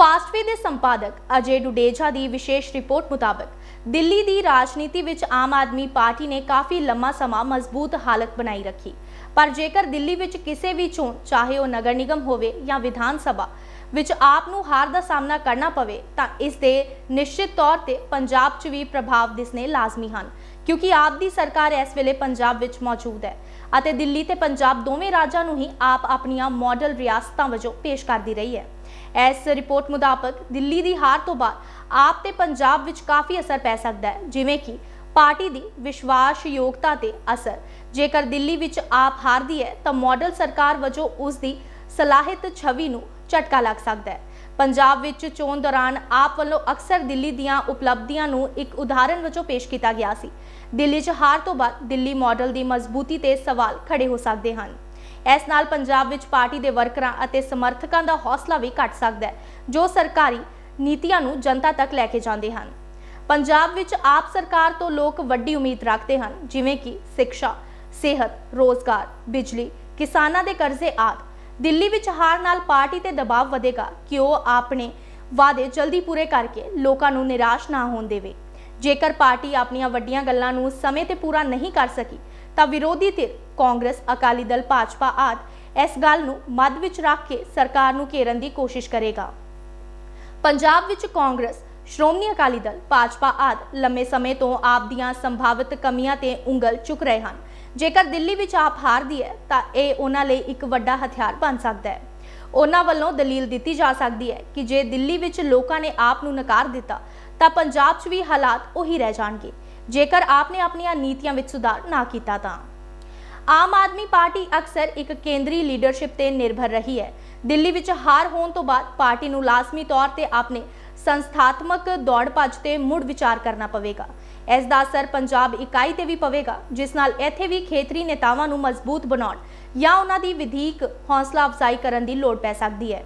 ਫਾਸਟਵੇ ਦੇ ਸੰਪਾਦਕ ਅਜੇ ਡੁਡੇਜਾ ਦੀ ਵਿਸ਼ੇਸ਼ ਰਿਪੋਰਟ ਮੁਤਾਬਕ ਦਿੱਲੀ ਦੀ ਰਾਜਨੀਤੀ ਵਿੱਚ ਆਮ ਆਦਮੀ ਪਾਰਟੀ ਨੇ ਕਾਫੀ ਲੰਮਾ ਸਮਾਂ ਮਜ਼ਬੂਤ ਹਾਲਤ ਬਣਾਈ ਰੱਖੀ। ਪਰ ਜੇਕਰ ਦਿੱਲੀ ਵਿੱਚ ਕਿਸੇ ਵੀ ਚੋਣ, ਚਾਹੇ ਉਹ ਨਗਰ ਨਿਗਮ ਹੋਵੇ ਜਾਂ ਵਿਧਾਨ ਸਭਾ ਵਿੱਚ ਆਪ ਨੂੰ ਹਾਰ ਦਾ ਸਾਹਮਣਾ ਕਰਨਾ ਪਵੇ, ਤਾਂ ਇਸ ਦੇ ਨਿਸ਼ਚਿਤ ਤੌਰ ਤੇ ਪੰਜਾਬ 'ਚ ਵੀ ਪ੍ਰਭਾਵ ਦਿਸਨੇ ਲਾਜ਼ਮੀ ਹਨ, ਕਿਉਂਕਿ ਆਪ ਦੀ ਸਰਕਾਰ ਇਸ ਵੇਲੇ ਪੰਜਾਬ ਵਿੱਚ ਮੌਜੂਦ ਹੈ ਅਤੇ ਦਿੱਲੀ ਤੇ ਪੰਜਾਬ ਦੋਵੇਂ ਰਾਜਾਂ ਨੂੰ ਹੀ ਆਪ ਆਪਣੀਆਂ ਮਾਡਲ ਰਿਆਸਤਾਂ ਵਜੋਂ ਪੇਸ਼ ਕਰਦੀ ਰਹੀ ਹੈ। ਇਸ ਰਿਪੋਰਟ ਮੁਤਾਬਕ ਦਿੱਲੀ ਦੀ ਹਾਰ ਤੋਂ ਬਾਅਦ ਆਪ ਤੇ ਪੰਜਾਬ ਵਿੱਚ ਕਾਫੀ ਅਸਰ ਪੈ ਸਕਦਾ ਹੈ, ਜਿਵੇਂ ਕਿ ਪਾਰਟੀ ਦੀ ਵਿਸ਼ਵਾਸਯੋਗਤਾ ਤੇ ਅਸਰ। ਜੇਕਰ ਦਿੱਲੀ ਵਿੱਚ ਆਪ ਹਾਰਦੀ ਹੈ, ਤਾਂ ਮਾਡਲ ਸਰਕਾਰ ਵਜੋਂ ਉਸ ਦੀ ਸਲਾਹਿਤ ਛਵੀ ਨੂੰ ਝਟਕਾ ਲੱਗ ਸਕਦਾ ਹੈ। ਪੰਜਾਬ ਵਿੱਚ ਚੋਣ ਦੌਰਾਨ ਆਪ ਵੱਲੋਂ ਅਕਸਰ ਦਿੱਲੀ ਦੀਆਂ ਉਪਲਬਧੀਆਂ ਨੂੰ ਇੱਕ ਉਦਾਹਰਣ ਵਜੋਂ ਪੇਸ਼ ਕੀਤਾ ਗਿਆ ਸੀ। ਦਿੱਲੀ 'ਚ ਹਾਰ ਤੋਂ ਬਾਅਦ ਦਿੱਲੀ ਮਾਡਲ ਦੀ ਮਜ਼ਬੂਤੀ ਤੇ ਸਵਾਲ ਖੜੇ ਹੋ ਸਕਦੇ ਹਨ। ਇਸ ਨਾਲ ਪੰਜਾਬ ਵਿੱਚ ਪਾਰਟੀ ਦੇ ਵਰਕਰਾਂ ਅਤੇ ਸਮਰਥਕਾਂ ਦਾ ਹੌਸਲਾ ਵੀ ਘਟ ਸਕਦਾ ਹੈ, ਜੋ ਸਰਕਾਰੀ ਨੀਤੀਆਂ ਨੂੰ ਜਨਤਾ ਤੱਕ ਲੈ ਕੇ ਜਾਂਦੇ ਹਨ। ਪੰਜਾਬ ਵਿੱਚ ਆਪ ਸਰਕਾਰ ਤੋਂ ਲੋਕ ਵੱਡੀ ਉਮੀਦ ਰੱਖਦੇ ਹਨ, ਜਿਵੇਂ ਕਿ ਸਿੱਖਿਆ, ਸਿਹਤ, ਰੋਜ਼ਗਾਰ, ਬਿਜਲੀ, ਕਿਸਾਨਾਂ ਦੇ ਕਰਜ਼ੇ ਆਦਿ। ਦਿੱਲੀ ਵਿੱਚ ਹਾਰ ਨਾਲ ਪਾਰਟੀ ਤੇ ਦਬਾਅ ਵਧੇਗਾ ਕਿ ਉਹ ਆਪਣੇ ਵਾਅਦੇ ਜਲਦੀ ਪੂਰੇ ਕਰਕੇ ਲੋਕਾਂ ਨੂੰ ਨਿਰਾਸ਼ ਨਾ ਹੋਣ ਦੇਵੇ। ਜੇਕਰ ਪਾਰਟੀ ਆਪਣੀਆਂ ਵੱਡੀਆਂ ਗੱਲਾਂ ਨੂੰ ਸਮੇਂ ਤੇ ਪੂਰਾ ਨਹੀਂ ਕਰ ਸਕੀ ਤਾਂ ਵਿਰੋਧੀ ਧਿਰ ਕਾਂਗਰਸ, ਅਕਾਲੀ ਦਲ, ਭਾਜਪਾ ਆਦਿ ਇਸ ਗੱਲ ਨੂੰ ਮੱਧ ਵਿੱਚ ਰੱਖ ਕੇ ਸਰਕਾਰ ਨੂੰ ਘੇਰਨ ਦੀ ਕੋਸ਼ਿਸ਼ ਕਰੇਗਾ। ਪੰਜਾਬ ਵਿੱਚ ਕਾਂਗਰਸ, ਸ਼੍ਰੋਮਣੀ ਅਕਾਲੀ ਦਲ, ਭਾਜਪਾ ਆਦਿ ਲੰਮੇ ਸਮੇਂ ਤੋਂ ਆਪ ਦੀਆਂ ਸੰਭਾਵਿਤ ਕਮੀਆਂ ਤੇ ਉਂਗਲ ਚੁੱਕ ਰਹੇ ਹਨ। ਜੇਕਰ ਦਿੱਲੀ ਵਿੱਚ ਆਪ ਹਾਰਦੀ ਹੈ, ਤਾਂ ਇਹ ਉਹਨਾਂ ਲਈ ਇੱਕ ਵੱਡਾ ਹਥਿਆਰ ਬਣ ਸਕਦਾ ਹੈ। ਉਹਨਾਂ ਵੱਲੋਂ ਦਲੀਲ ਦਿੱਤੀ ਜਾ ਸਕਦੀ ਹੈ ਕਿ ਜੇ ਦਿੱਲੀ ਵਿੱਚ ਲੋਕਾਂ ਨੇ ਆਪ ਨੂੰ ਨਕਾਰ ਦਿੱਤਾ, ਤਾਂ ਪੰਜਾਬ 'ਚ ਵੀ ਹਾਲਾਤ ਉਹੀ ਰਹਿ ਜਾਣਗੇ। ਜੇਕਰ ਆਪ ਨੇ ਆਪਣੀਆਂ ਨੀਤੀਆਂ ਵਿੱਚ ਸੁਧਾਰ ਨਾ ਕੀਤਾ ਤਾਂ। ਆਮ ਆਦਮੀ ਪਾਰਟੀ ਅਕਸਰ ਇੱਕ ਕੇਂਦਰੀ ਲੀਡਰਸ਼ਿਪ ਤੇ ਨਿਰਭਰ ਰਹੀ ਹੈ। ਦਿੱਲੀ ਵਿੱਚ ਹਾਰ ਹੋਣ ਤੋਂ ਬਾਅਦ ਪਾਰਟੀ ਨੂੰ ਲਾਜ਼ਮੀ ਤੌਰ ਤੇ ਆਪਣੇ ਸੰਸਥਾਤਮਕ ਦੌੜ ਭੱਜ ਤੇ ਮੁੜ ਵਿਚਾਰ ਕਰਨਾ ਪਵੇਗਾ। ਇਸ ਦਾ ਅਸਰ ਪੰਜਾਬ ਇਕਾਈ ਤੇ ਵੀ ਪਵੇਗਾ, ਜਿਸ ਨਾਲ ਇੱਥੇ ਵੀ ਖੇਤਰੀ ਨੇਤਾਵਾਂ ਨੂੰ ਮਜ਼ਬੂਤ ਬਣਾਉਣ ਜਾਂ ਉਹਨਾਂ ਦੀ ਵਿਧੀਕ ਹੌਸਲਾ ਅਫਜ਼ਾਈ ਕਰਨ ਦੀ ਲੋੜ ਪੈ ਸਕਦੀ ਹੈ।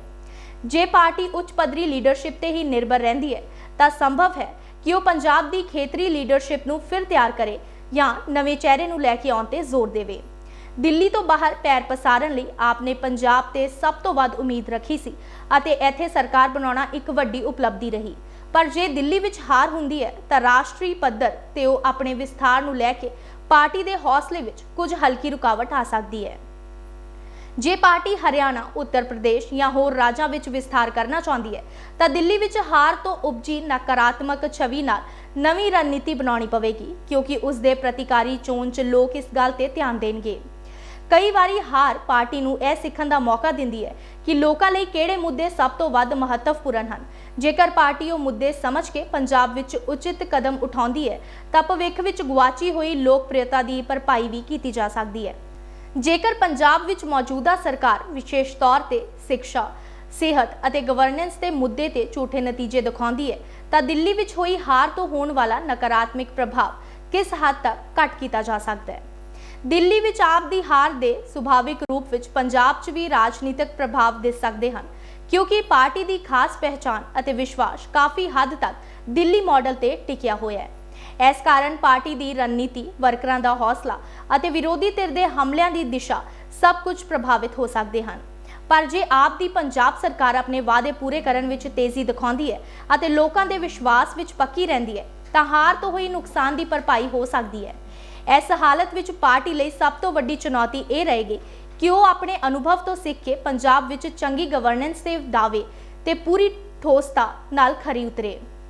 ਜੇ ਪਾਰਟੀ ਉੱਚ ਪੱਧਰੀ ਲੀਡਰਸ਼ਿਪ ਤੇ ਹੀ ਨਿਰਭਰ ਰਹਿੰਦੀ ਹੈ, ਤਾਂ ਸੰਭਵ ਹੈ ਕਿ ਉਹ ਪੰਜਾਬ ਦੀ ਖੇਤਰੀ ਲੀਡਰਸ਼ਿਪ ਨੂੰ ਫਿਰ ਤਿਆਰ ਕਰੇ ਜਾਂ ਨਵੇਂ ਚਿਹਰੇ ਨੂੰ ਲੈ ਕੇ ਆਉਣ ਤੇ ਜ਼ੋਰ ਦੇਵੇ। ਦਿੱਲੀ ਤੋਂ ਬਾਹਰ ਪੈਰ ਪਸਾਰਨ ਲਈ ਆਪਨੇ ਪੰਜਾਬ ਤੇ ਸਭ ਤੋਂ ਵੱਧ ਉਮੀਦ ਰੱਖੀ ਸੀ ਅਤੇ ਇੱਥੇ ਸਰਕਾਰ ਬਣਾਉਣਾ ਇੱਕ ਵੱਡੀ ਉਪਲਬਧੀ ਰਹੀ। ਪਰ ਜੇ ਦਿੱਲੀ ਵਿੱਚ ਹਾਰ ਹੁੰਦੀ ਹੈ ਤਾਂ ਰਾਸ਼ਟਰੀ ਪੱਧਰ ਤੇ ਉਹ ਆਪਣੇ ਵਿਸਥਾਰ ਨੂੰ ਲੈ ਕੇ ਪਾਰਟੀ ਦੇ ਹੌਸਲੇ ਵਿੱਚ ਕੁਝ ਹਲਕੀ ਰੁਕਾਵਟ ਆ ਸਕਦੀ ਹੈ। ਜੇ ਪਾਰਟੀ ਹਰਿਆਣਾ, ਉੱਤਰ ਪ੍ਰਦੇਸ਼ ਜਾਂ ਹੋਰ ਰਾਜਾਂ ਵਿੱਚ ਵਿਸਥਾਰ ਕਰਨਾ ਚਾਹੁੰਦੀ ਹੈ, ਤਾਂ ਦਿੱਲੀ ਵਿੱਚ ਹਾਰ ਤੋਂ ਉਪਜੀ ਨਕਾਰਾਤਮਕ ਛਵੀ ਨਾਲ ਨਵੀਂ ਰਣਨੀਤੀ ਬਣਾਉਣੀ ਪਵੇਗੀ, ਕਿਉਂਕਿ ਉਸ ਦੇ ਪ੍ਰਤੀਕਾਰੀ ਚੋਣ 'ਚ ਲੋਕ ਇਸ ਗੱਲ ਤੇ ਧਿਆਨ ਦੇਣਗੇ। ਕਈ ਵਾਰੀ ਹਾਰ ਪਾਰਟੀ ਨੂੰ ਇਹ ਸਿੱਖਣ ਦਾ ਮੌਕਾ ਦਿੰਦੀ ਹੈ ਕਿ ਲੋਕਾਂ ਲਈ ਕਿਹੜੇ ਮੁੱਦੇ ਸਭ ਤੋਂ ਵੱਧ ਮਹੱਤਵਪੂਰਨ ਹਨ। ਜੇਕਰ ਪਾਰਟੀ ਉਹ ਮੁੱਦੇ ਸਮਝ ਕੇ ਪੰਜਾਬ ਵਿੱਚ ਉਚਿਤ ਕਦਮ ਉਠਾਉਂਦੀ ਹੈ, ਤਾਂ ਭਵਿੱਖ ਵਿੱਚ ਗੁਆਚੀ ਹੋਈ ਲੋਕਪ੍ਰਿਯਤਾ ਦੀ ਭਰਪਾਈ ਵੀ ਕੀਤੀ ਜਾ ਸਕਦੀ ਹੈ। ਜੇਕਰ ਪੰਜਾਬ ਵਿੱਚ ਮੌਜੂਦਾ ਸਰਕਾਰ ਵਿਸ਼ੇਸ਼ ਤੌਰ ਤੇ ਸਿੱਖਿਆ, ਸਿਹਤ ਅਤੇ ਗਵਰਨੈਂਸ ਦੇ ਮੁੱਦੇ ਤੇ ਝੂਠੇ ਨਤੀਜੇ ਦਿਖਾਉਂਦੀ ਹੈ, ਤਾਂ ਦਿੱਲੀ ਵਿੱਚ ਹੋਈ ਹਾਰ ਤੋਂ ਹੋਣ ਵਾਲਾ ਨਕਾਰਾਤਮਕ ਪ੍ਰਭਾਵ ਕਿਸ ਹੱਦ ਤੱਕ ਘੱਟ ਕੀਤਾ ਜਾ ਸਕਦਾ ਹੈ? ਦਿੱਲੀ ਵਿੱਚ ਆਪ ਦੀ ਹਾਰ ਦੇ ਸੁਭਾਵਿਕ ਰੂਪ ਵਿੱਚ ਪੰਜਾਬ 'ਚ ਵੀ ਰਾਜਨੀਤਿਕ ਪ੍ਰਭਾਵ ਦਿਸ ਸਕਦੇ ਹਨ, ਕਿਉਂਕਿ ਪਾਰਟੀ ਦੀ ਖਾਸ ਪਹਿਚਾਣ ਅਤੇ ਵਿਸ਼ਵਾਸ ਕਾਫੀ ਹੱਦ ਤੱਕ ਦਿੱਲੀ ਮਾਡਲ ਤੇ ਟਿਕਿਆ ਹੋਇਆ ਹੈ। ਇਸ ਕਾਰਨ ਪਾਰਟੀ ਦੀ ਰਣਨੀਤੀ, ਵਰਕਰਾਂ ਦਾ ਹੌਸਲਾ ਅਤੇ ਵਿਰੋਧੀ ਧਿਰ ਦੇ ਹਮਲਿਆਂ ਦੀ ਦਿਸ਼ਾ ਸਭ ਕੁਝ ਪ੍ਰਭਾਵਿਤ ਹੋ ਸਕਦੇ ਹਨ। ਪਰ ਜੇ ਆਪ ਦੀ ਪੰਜਾਬ ਸਰਕਾਰ ਆਪਣੇ ਵਾਅਦੇ ਪੂਰੇ ਕਰਨ ਵਿੱਚ ਤੇਜ਼ੀ ਦਿਖਾਉਂਦੀ ਹੈ ਅਤੇ ਲੋਕਾਂ ਦੇ ਵਿਸ਼ਵਾਸ ਵਿੱਚ ਪੱਕੀ ਰਹਿੰਦੀ ਹੈ, ਤਾਂ ਹਾਰ ਤੋਂ ਹੋਈ ਨੁਕਸਾਨ ਦੀ ਭਰਪਾਈ ਹੋ ਸਕਦੀ ਹੈ। ਇਸ ਹਾਲਤ ਵਿੱਚ ਪਾਰਟੀ ਲਈ ਸਭ ਤੋਂ ਵੱਡੀ ਚੁਣੌਤੀ ਇਹ ਰਹੇਗੀ ਕਿ ਉਹ ਆਪਣੇ ਅਨੁਭਵ ਤੋਂ ਸਿੱਖ ਕੇ ਪੰਜਾਬ ਵਿੱਚ ਚੰਗੀ ਗਵਰਨੈਂਸ ਦੇ ਦਾਅਵੇ ਤੇ ਪੂਰੀ ਠੋਸਤਾ ਨਾਲ ਖਰੀ ਉਤਰੇ।